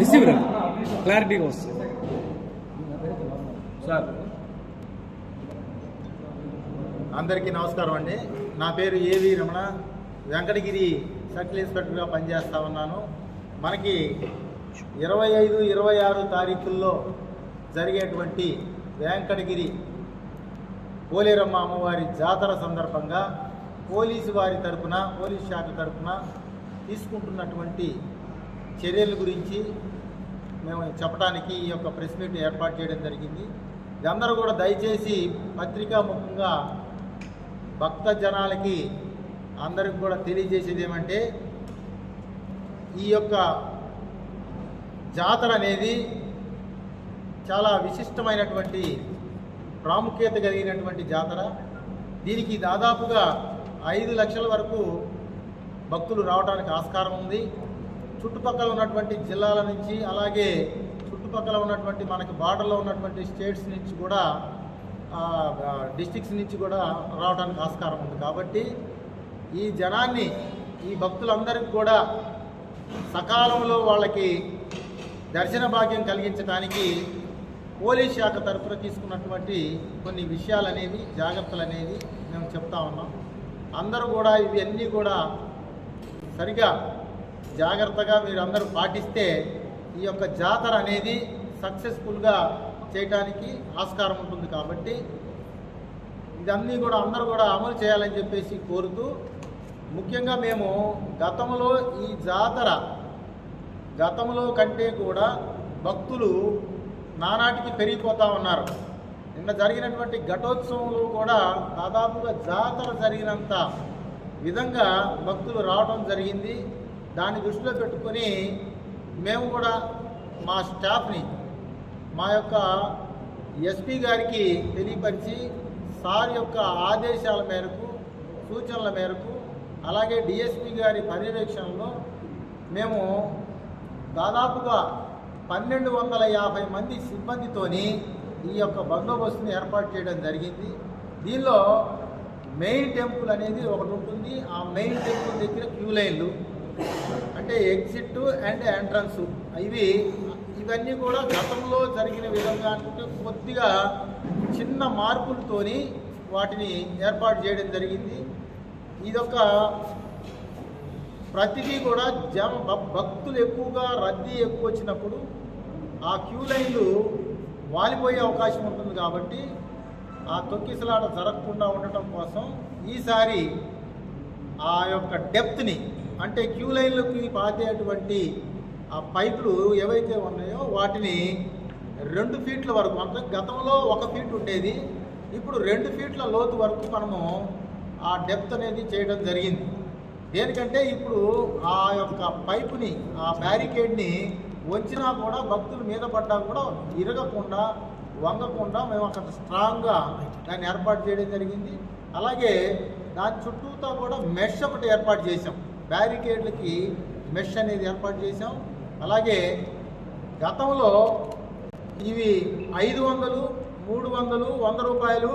Receiver క్లారిటీగా వస్తుంది sir అందరికీ నమస్కారం అండి. నా పేరు ఏవి రమణ. వెంకటగిరి సర్కిల్ ఇన్స్పెక్టర్గా పనిచేస్తా ఉన్నాను. మనకి ఇరవై ఐదు ఇరవై ఆరు తారీఖుల్లో జరిగేటువంటి వెంకటగిరి పోలేరమ్మ అమ్మవారి జాతర సందర్భంగా పోలీసు వారి తరపున పోలీస్ శాఖ తరపున తీసుకుంటున్నటువంటి చర్యల గురించి మేము చెప్పడానికి ఈ యొక్క ప్రెస్ మీట్ ఏర్పాటు చేయడం జరిగింది. అందరూ కూడా దయచేసి పత్రికా ముఖంగా భక్త జనాలకి అందరికి కూడా తెలియజేసేది ఏమంటే ఈ యొక్క జాతర అనేది చాలా విశిష్టమైనటువంటి ప్రాముఖ్యత కలిగినటువంటి జాతర. దీనికి దాదాపుగా ఐదు లక్షల వరకు భక్తులు రావడానికి ఆస్కారం ఉంది. చుట్టుపక్కల ఉన్నటువంటి జిల్లాల నుంచి అలాగే చుట్టుపక్కల ఉన్నటువంటి మనకి బార్డర్లో ఉన్నటువంటి స్టేట్స్ నుంచి కూడా డిస్టిక్స్ నుంచి కూడా రావడానికి ఆస్కారం ఉంది. కాబట్టి ఈ జనాన్ని ఈ భక్తులందరికీ కూడా సకాలంలో వాళ్ళకి దర్శన భాగ్యం కలిగించడానికి పోలీస్ శాఖ తరఫున తీసుకున్నటువంటి కొన్ని విషయాలు అనేవి జాగ్రత్తలు అనేవి మేము చెప్తా ఉన్నాం. అందరూ కూడా ఇవన్నీ కూడా సరిగా జాగ్రత్తగా మీరు పాటిస్తే ఈ యొక్క జాతర అనేది సక్సెస్ఫుల్గా చేయడానికి ఆస్కారం ఉంటుంది కాబట్టి ఇదన్నీ కూడా అందరూ కూడా అమలు చేయాలని చెప్పేసి కోరుతూ ముఖ్యంగా మేము గతంలో ఈ జాతర గతంలో కంటే కూడా భక్తులు నానాటికి పెరిగిపోతూ ఉన్నారు. నిన్న జరిగినటువంటి ఘటోత్సవంలో కూడా దాదాపుగా జాతర జరిగినంత విధంగా భక్తులు రావడం జరిగింది. దాన్ని దృష్టిలో పెట్టుకొని మేము కూడా మా స్టాఫ్ని మా యొక్క ఎస్పీ గారికి తెలియపరిచి సార్ యొక్క ఆదేశాల మేరకు సూచనల మేరకు అలాగే డిఎస్పి గారి పర్యవేక్షణలో మేము దాదాపుగా పన్నెండు వందల యాభై మంది సిబ్బందితోని ఈ యొక్క బందోబస్తుని ఏర్పాటు చేయడం జరిగింది. దీనిలో మెయిన్ టెంపుల్ అనేది ఒకటి ఉంటుంది. ఆ మెయిన్ టెంపుల్ దగ్గర క్యూ లైన్లు అంటే ఎగ్జిట్ అండ్ ఎంట్రన్స్. ఇవి ఇవన్నీ కూడా గతంలో జరిగిన విధంగా అంటే కొద్దిగా చిన్న మార్పులతోని వాటిని ఏర్పాటు చేయడం జరిగింది. ఇదొక ప్రతిదీ కూడా జమ భ- భక్తులు ఎక్కువగా రద్దీ ఎక్కువ వచ్చినప్పుడు ఆ క్యూ లైన్లు వాలిపోయే అవకాశం ఉంటుంది కాబట్టి ఆ తొక్కిసలాట జరగకుండా ఉండటం కోసం ఈసారి ఆ యొక్క డెప్త్ని అంటే క్యూ లైన్లోకి పాతేటువంటి ఆ పైపులు ఏవైతే ఉన్నాయో వాటిని రెండు ఫీట్ల వరకు అంటే గతంలో ఒక ఫీట్ ఉండేది ఇప్పుడు రెండు ఫీట్ల లోతు వరకు మనము ఆ డెప్త్ అనేది చేయడం జరిగింది. దేనికంటే ఇప్పుడు ఆ యొక్క పైపుని ఆ బ్యారికేడ్ని వంచినా కూడా భక్తుల మీద పడ్డా కూడా ఇరగకుండా వంగకుండా మేము అక్కడ స్ట్రాంగ్గా దాన్ని ఏర్పాటు చేయడం జరిగింది. అలాగే దాని చుట్టూతో కూడా మెష్ ఒకటి ఏర్పాటు చేసాం బ్యారికేడ్లకి మెష్ అనేది ఏర్పాటు చేసాం అలాగే గతంలో ఇవి ఐదు వందలు మూడు వందలు వంద రూపాయలు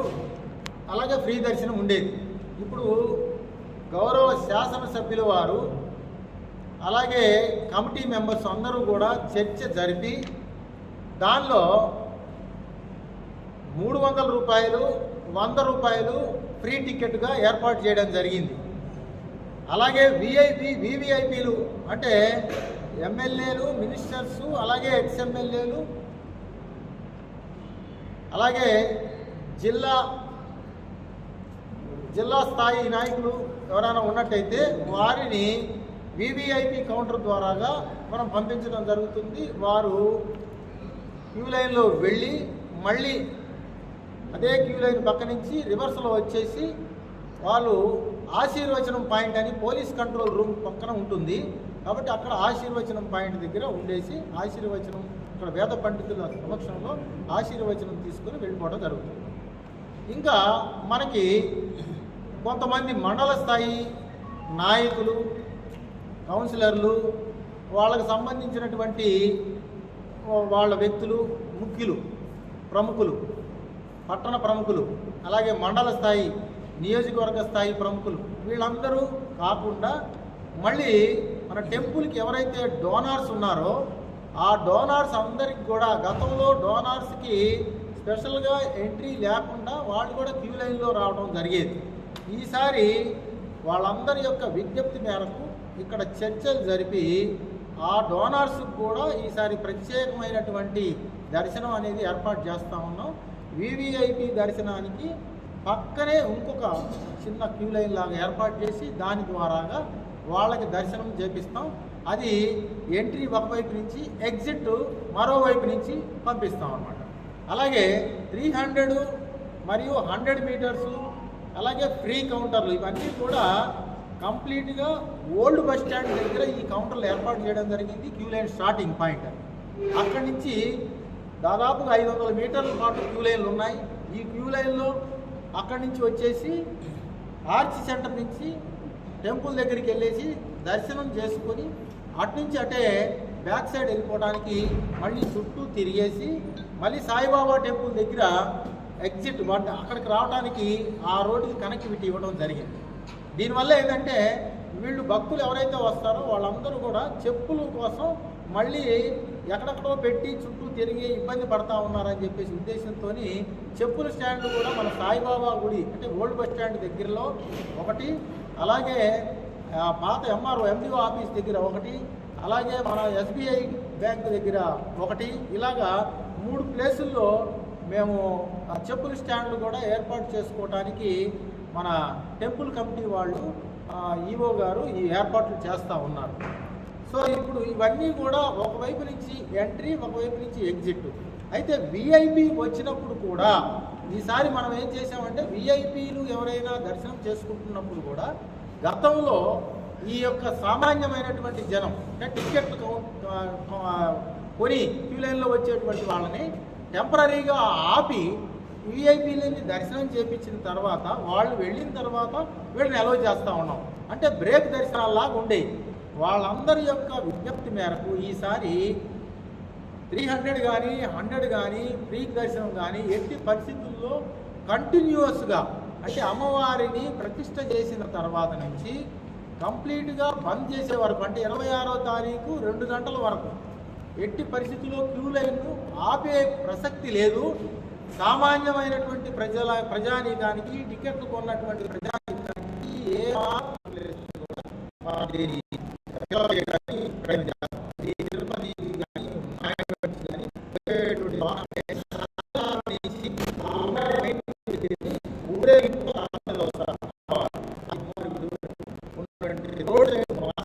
అలాగే ఫ్రీ దర్శనం ఉండేది. ఇప్పుడు గౌరవ శాసనసభ్యుల వారు అలాగే కమిటీ మెంబర్స్ అందరూ కూడా చర్చ జరిపి దానిలో మూడు వందల రూపాయలు వంద రూపాయలు ఫ్రీ టికెట్గా ఏర్పాటు చేయడం జరిగింది. అలాగే విఐపి వివిఐపీలు అంటే ఎమ్మెల్యేలు మినిస్టర్స్ అలాగే ఎక్స్ఎమ్మెల్యేలు అలాగే జిల్లా జిల్లా స్థాయి నాయకులు ఎవరైనా ఉన్నట్టయితే వారిని వివిఐపి కౌంటర్ ద్వారాగా మనం పంపించడం జరుగుతుంది. వారు క్యూ లైన్లో వెళ్ళి మళ్ళీ అదే క్యూ లైన్ పక్క నుంచి రివర్స్లో వచ్చేసి వాళ్ళు ఆశీర్వచనం పాయింట్ అని పోలీస్ కంట్రోల్ రూమ్ పక్కన ఉంటుంది. కాబట్టి అక్కడ ఆశీర్వచనం పాయింట్ దగ్గర ఉండేసి ఆశీర్వచనం ఇక్కడ వేద పండితుల సమక్షంలో ఆశీర్వచనం తీసుకొని వెళ్ళిపోవడం జరుగుతుంది. ఇంకా మనకి కొంతమంది మండల స్థాయి నాయకులు కౌన్సిలర్లు వాళ్ళకు సంబంధించినటువంటి వాళ్ళ వ్యక్తులు ముఖ్యులు ప్రముఖులు పట్టణ ప్రముఖులు అలాగే మండల స్థాయి నియోజకవర్గ స్థాయి ప్రముఖులు వీళ్ళందరూ కాకుండా మళ్ళీ మన టెంపుల్కి ఎవరైతే డోనార్స్ ఉన్నారో ఆ డోనార్స్ అందరికి కూడా గతంలో డోనార్స్కి స్పెషల్గా ఎంట్రీ లేకుండా వాళ్ళు కూడా క్యూ లైన్లో రావడం జరిగేది. ఈసారి వాళ్ళందరి యొక్క విజ్ఞప్తి మేరకు ఇక్కడ చర్చలు జరిపి ఆ డోనార్స్కి కూడా ఈసారి ప్రత్యేకమైనటువంటి దర్శనం అనేది ఏర్పాటు చేస్తూ ఉన్నాం. వివిఐపి దర్శనానికి పక్కనే ఇంకొక చిన్న క్యూ లైన్ లాగా ఏర్పాటు చేసి దాని ద్వారాగా వాళ్ళకి దర్శనం చేపిస్తాం. అది ఎంట్రీ ఒకవైపు నుంచి ఎగ్జిట్ మరోవైపు నుంచి పంపిస్తాం అనమాట అలాగే త్రీ హండ్రెడ్ మరియు హండ్రెడ్ మీటర్స్ అలాగే ఫ్రీ కౌంటర్లు ఇవన్నీ కూడా కంప్లీట్గా ఓల్డ్ బస్ స్టాండ్ దగ్గర ఈ కౌంటర్లు ఏర్పాటు చేయడం జరిగింది క్యూ లైన్ స్టార్టింగ్ పాయింట్. అక్కడి నుంచి దాదాపుగా ఐదు వందల మీటర్ల పాటు క్యూ లైన్లు ఉన్నాయి. ఈ క్యూ లైన్లో అక్కడి నుంచి వచ్చేసి ఆర్చ్ సెంటర్ నుంచి టెంపుల్ దగ్గరికి వెళ్ళేసి దర్శనం చేసుకొని అటు నుంచి అటే బ్యాక్ సైడ్ వెళ్ళిపోవడానికి మళ్ళీ చుట్టూ తిరిగేసి మళ్ళీ సాయిబాబా టెంపుల్ దగ్గర ఎగ్జిట్ వన్ అక్కడికి రావడానికి ఆ రోడ్డుకి కనెక్టివిటీ ఇవ్వడం జరిగింది. దీనివల్ల ఏంటంటే వీళ్ళు భక్తులు ఎవరైతే వస్తారో వాళ్ళందరూ కూడా చెప్పుల కోసం మళ్ళీ ఎక్కడెక్కడో పెట్టి చుట్టూ తిరిగి ఇబ్బంది పడతా ఉన్నారని చెప్పేసి ఉద్దేశంతో చెప్పుల స్టాండ్ కూడా మన సాయిబాబా గుడి అంటే ఓల్డ్ బస్ స్టాండ్ దగ్గరలో ఒకటి అలాగే పాత ఎంఆర్ఓ ఎండిఓ ఆఫీస్ దగ్గర ఒకటి అలాగే మన ఎస్బీఐ బ్యాంక్ దగ్గర ఒకటి. ఇలాగా మూడు ప్లేసుల్లో మేము ఆ చెప్పుల స్టాండ్లు కూడా ఏర్పాటు చేసుకోవడానికి మన టెంపుల్ కమిటీ వాళ్ళు ఈఓ గారు ఈ ఏర్పాట్లు చేస్తూ ఉన్నారు. సో ఇప్పుడు ఇవన్నీ కూడా ఒకవైపు నుంచి ఎంట్రీ ఒకవైపు నుంచి ఎగ్జిట్. అయితే విఐపి వచ్చినప్పుడు కూడా ఈసారి మనం ఏం చేసామంటే విఐపీలు ఎవరైనా దర్శనం చేసుకుంటున్నప్పుడు కూడా గతంలో ఈ యొక్క సామాన్యమైనటువంటి జనం అంటే టికెట్లు కొని క్యూ లైన్లో వచ్చేటువంటి వాళ్ళని టెంపరీగా ఆపి వీఐపీలని దర్శనం చేపించిన తర్వాత వాళ్ళు వెళ్ళిన తర్వాత వీళ్ళని అలౌ చేస్తూ ఉన్నాం. అంటే బ్రేక్ దర్శనాల్లాగా ఉండేవి. వాళ్ళందరి యొక్క విజ్ఞప్తి మేరకు ఈసారి త్రీ హండ్రెడ్ కానీ హండ్రెడ్ కానీ ఫ్రీ దర్శనం కానీ ఎట్టి పరిస్థితుల్లో కంటిన్యూస్గా అంటే అమ్మవారిని ప్రతిష్ట చేసిన తర్వాత నుంచి కంప్లీట్గా బంద్ చేసే వరకు అంటే ఇరవై ఆరో తారీఖు రెండు గంటల వరకు ఎట్టి పరిస్థితుల్లో క్యూ లైన్ను ఆపే ప్రసక్తి లేదు. సామాన్యమైనటువంటి ప్రజల ప్రజానీకానికి టికెట్లు కొన్నటువంటి ప్రజానీకానికి ఏ